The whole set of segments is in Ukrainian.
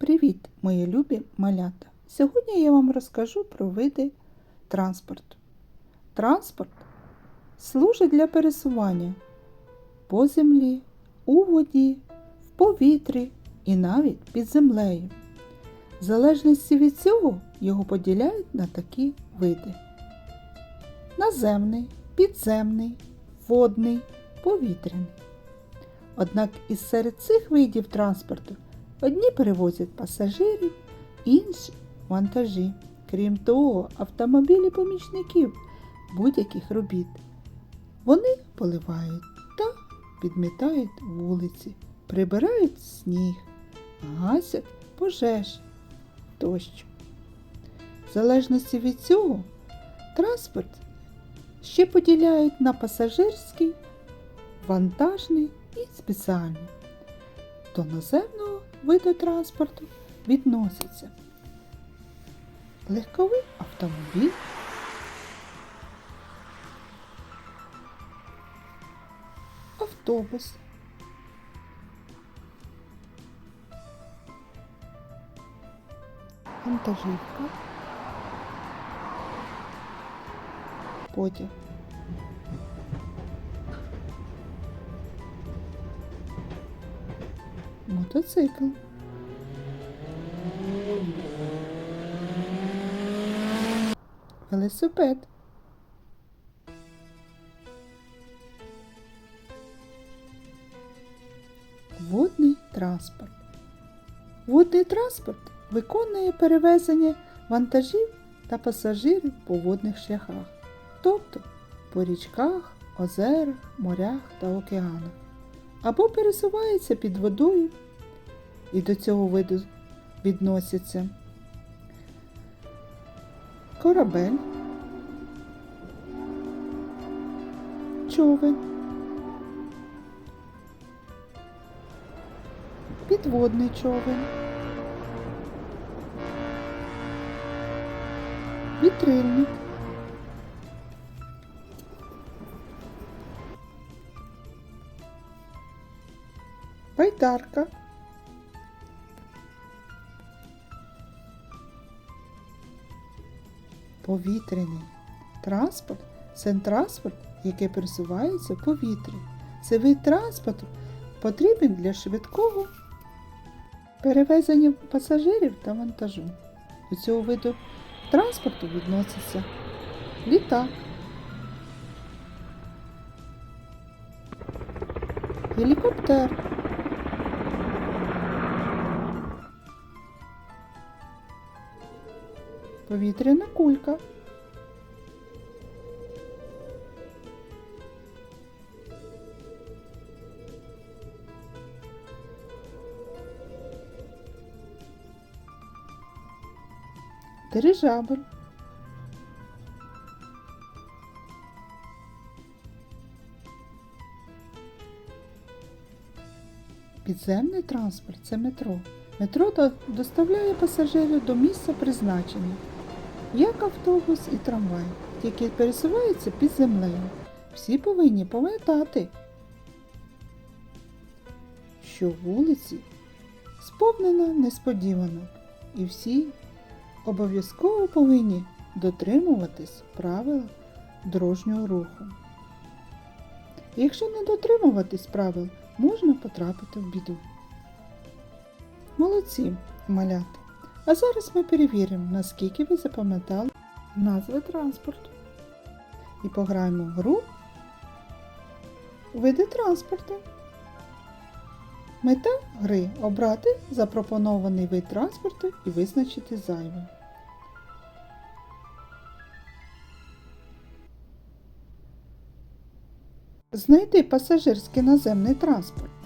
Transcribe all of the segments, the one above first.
Привіт, мої любі малята! Сьогодні я вам розкажу про види транспорту. Транспорт служить для пересування по землі, у воді, в повітрі і навіть під землею. В залежності від цього його поділяють на такі види: наземний, підземний, водний, повітряний. Однак із серед цих видів транспорту одні перевозять пасажирів, інші вантажі. Крім того, автомобілі помічників будь-яких робіт. Вони поливають та підмітають вулиці, прибирають сніг, гасять пожеж тощо. В залежності від цього транспорт ще поділяють на пасажирський, вантажний і спеціальний. До наземного виду транспорту відносяться. Легковий автомобіль, автобус, вантажівка, потяг. Мотоцикл. Велосипед. Водний транспорт. Водний транспорт виконує перевезення вантажів та пасажирів по водних шляхах, тобто по річках, озерах, морях та океанах, або пересувається під водою, і до цього виду відносяться. Корабель, човен, підводний човен, вітрильник, байдарка, повітряний транспорт це транспорт, який пересувається повітрі. Це вид транспорту потрібен для швидкого перевезення пасажирів та вантажу. До цього виду транспорту відноситься літак, гелікоптер, повітряна кулька. Дирижабль. Підземний транспорт це метро. Метро доставляє пасажирів до місця призначення, як автобус і трамвай, які пересуваються під землею. Всі повинні пам'ятати, що вулиці сповнена несподіванок, і всі обов'язково повинні дотримуватись правил дорожнього руху. Якщо не дотримуватись правил, можна потрапити в біду. Молодці, малята! А зараз ми перевіримо, наскільки ви запам'ятали назви транспорту. І пограємо в гру види транспорту. Мета гри обрати запропонований вид транспорту і визначити зайвий. Знайди пасажирський наземний транспорт.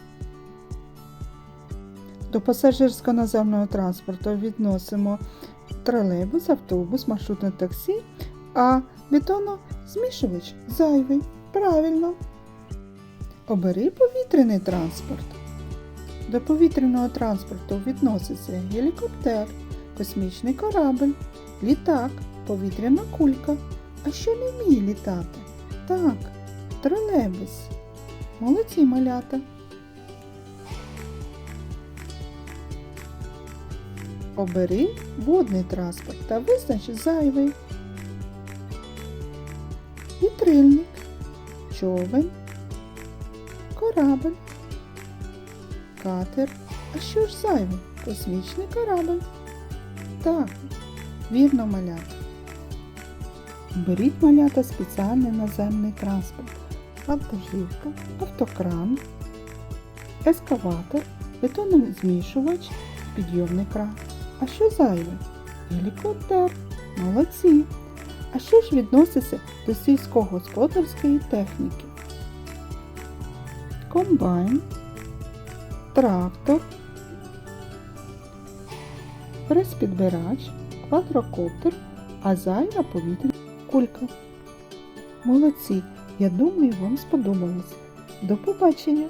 До пасажирського наземного транспорту відносимо тролейбус, автобус, маршрутне таксі, а бетонозмішувач зайвий. Правильно. Обери повітряний транспорт. До повітряного транспорту відноситься гелікоптер, космічний корабль, літак, повітряна кулька. А що не вміє літати? Так, тролейбус. Молодці малята. Обери водний транспорт та визнач зайвий. Вітрильник, човен, корабль, катер. А що ж зайве? Космічний корабль. Так, вірно малята. Беріть малята спеціальний наземний транспорт. Вантажівка, автокран, ескаватор, бетонозмішувач, підйомний кран. А що зайве? Гелікоптер. Молодці. А що ж відноситься до сільськогосподарської техніки? Комбайн, трактор, прес-підбирач, квадрокоптер, а зайва повітряна кулька. Молодці! Я думаю, вам сподобалось. До побачення!